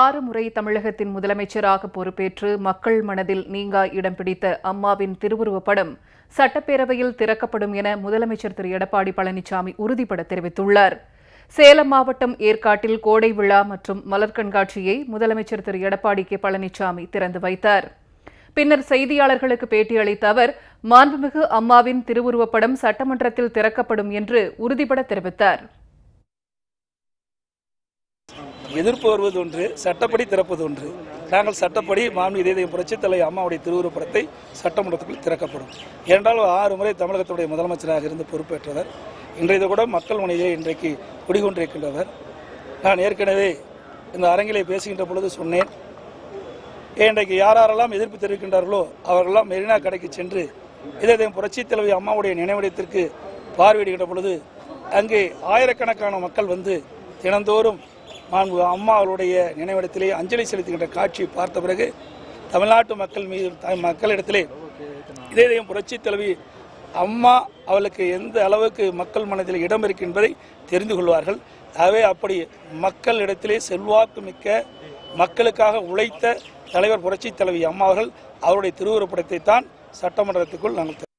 ஆறு முறை தமிழகத்தின் முதலமைச்சராக பொறுப்பேற்று மக்கள் மனதில் நீங்கா இடம் பிடித்த அம்மாவின் திருவுருவப் படம் சட்டப்பேரவையில் திறக்கப்படும் என முதலமைச்சர் திரு. எடப்பாடி பழனிசாமி உறுதிபட தெரிவித்துள்ளார். சேலம் மாவட்டம் ஏற்காட்டில் கோடை விழா மற்றும் மலர் கண்காட்சியை முதலமைச்சர் திரு. எடப்பாடி கே. பழனிசாமி திறந்து வைத்தார். பின்னர் செய்தியாளர்களுக்கு பேட்டியளித்த அவர் மாண்புமிகு அம்மாவின் திருவுருவப் படம் சட்டமன்றத்தில் திறக்கப்படும் என்று உறுதிபட தெரிவித்தார். எதிர்ப்பு வருவது ஒன்று சட்டப்படி திறப்பது ஒன்று. நாங்கள் சட்டப்படி மாண்பு இதய புரட்சித் தலைவர் அம்மாவுடைய திருவுருப்படத்தை சட்டமன்றத்துக்குள் திறக்கப்படும். ஏனென்றால் ஆறு முறை தமிழகத்துடைய முதலமைச்சராக இருந்து பொறுப்பேற்றவர். இன்றைய கூட மக்கள் முனையை இன்றைக்கு குடிகொண்டிருக்கின்றவர். நான் ஏற்கனவே இந்த அரங்கிலே பேசுகின்ற பொழுது சொன்னேன். இன்றைக்கு யாரெல்லாம் எதிர்ப்பு தெரிவிக்கின்றார்களோ அவர்களெல்லாம் மெரினா கடைக்கு சென்று இதயம் புரட்சித் தலைவி அம்மாவுடைய நினைவிடத்திற்கு பார்வையிடுகின்ற பொழுது அங்கே ஆயிரக்கணக்கான மக்கள் வந்து தினந்தோறும் மாண்பு அம்மா அவருடைய நினைவிடத்திலே அஞ்சலி செலுத்துகின்ற காட்சியை பார்த்த பிறகு தமிழ்நாட்டு மக்கள் மீது த- மக்களிடத்திலே இதயம் புரட்சி தலைவி அம்மா அவளுக்கு எந்த அளவுக்கு மக்கள் மனதில் இடம் இருக்கு என்பதை தெரிந்து கொள்வார்கள். ஆகவே அப்படி மக்களிடத்திலே செல்வாக்கு மிக்க மக்களுக்காக உழைத்த தலைவர் புரட்சி தலைவி அம்மா அவர்கள் அவருடைய திருவுருப்படத்தை தான் சட்டமன்றத்துக்குள் நாங்கள்